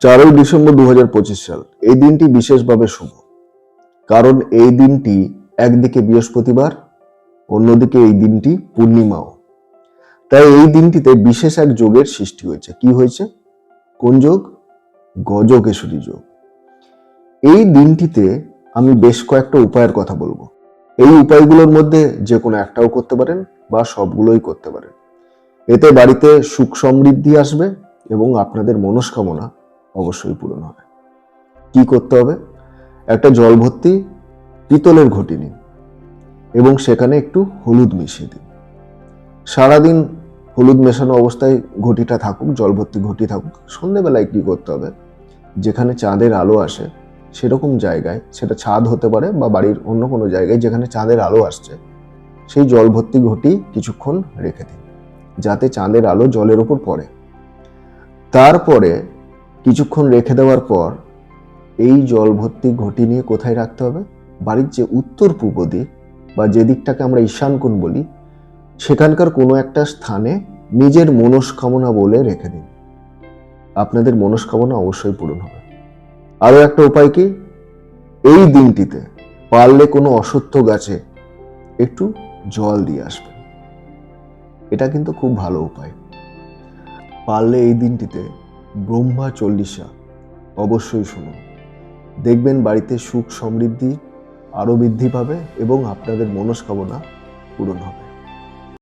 চারই ডিসেম্বর দু হাজার পঁচিশ সাল। এই দিনটি বিশেষভাবে শুভ। কারণ এই দিনটি একদিকে বৃহস্পতিবার, অন্যদিকে এই দিনটি পূর্ণিমাও। তাই এই দিনটিতে বিশেষ এক যোগের সৃষ্টি হয়েছে। কি হয়েছে? কোন যোগ? গজকেশরী যোগ। এই দিনটিতে আমি বেশ কয়েকটা উপায়ের কথা বলব। এই উপায়গুলোর মধ্যে যে কোনো একটাও করতে পারেন বা সবগুলোই করতে পারেন। এতে বাড়িতে সুখ সমৃদ্ধি আসবে এবং আপনাদের মনস্কামনা অবশ্যই পূরণ হবে। কি করতে হবে? একটা জল ভর্তি পিতলের ঘটি নিন এবং সেখানে একটু হলুদ মিশিয়ে দিন। সারাদিন হলুদ মেশানো অবস্থায় ঘটিটা থাকুক, জল ভর্তি ঘটি থাকুক, সন্ধেবেলায় কি করতে হবে? যেখানে চাঁদের আলো আসে সেরকম জায়গায়, সেটা ছাদ হতে পারে বা বাড়ির অন্য কোনো জায়গায় যেখানে চাঁদের আলো আসছে, সেই জল ভর্তি ঘটি কিছুক্ষণ রেখে দিন, যাতে চাঁদের আলো জলের উপর পড়ে। তারপরে কিছুক্ষণ রেখে দেওয়ার পর এই জল ভর্তি ঘটি নিয়ে কোথায় রাখতে হবে? বাড়ির যে উত্তর পূর্ব দিক বা যে দিকটাকে আমরা ঈশান কোণ বলি, সেখানকার কোনো একটা স্থানে নিজের মনস্কামনা বলে রেখে দিন। আপনাদের মনস্কামনা অবশ্যই পূরণ হবে। আরও একটা উপায় কি? এই দিনটিতে পারলে কোনো অসত্য গাছে একটু জল দিয়ে আসবেন। এটা কিন্তু খুব ভালো উপায়। পারলে এই দিনটিতে ব্রহ্মা চল্লিশা, অবশ্যই শুনুন। দেখবেন বাড়িতে সুখ সমৃদ্ধি আরও বৃদ্ধি পাবে এবং আপনাদের মনস্কামনা পূরণ হবে।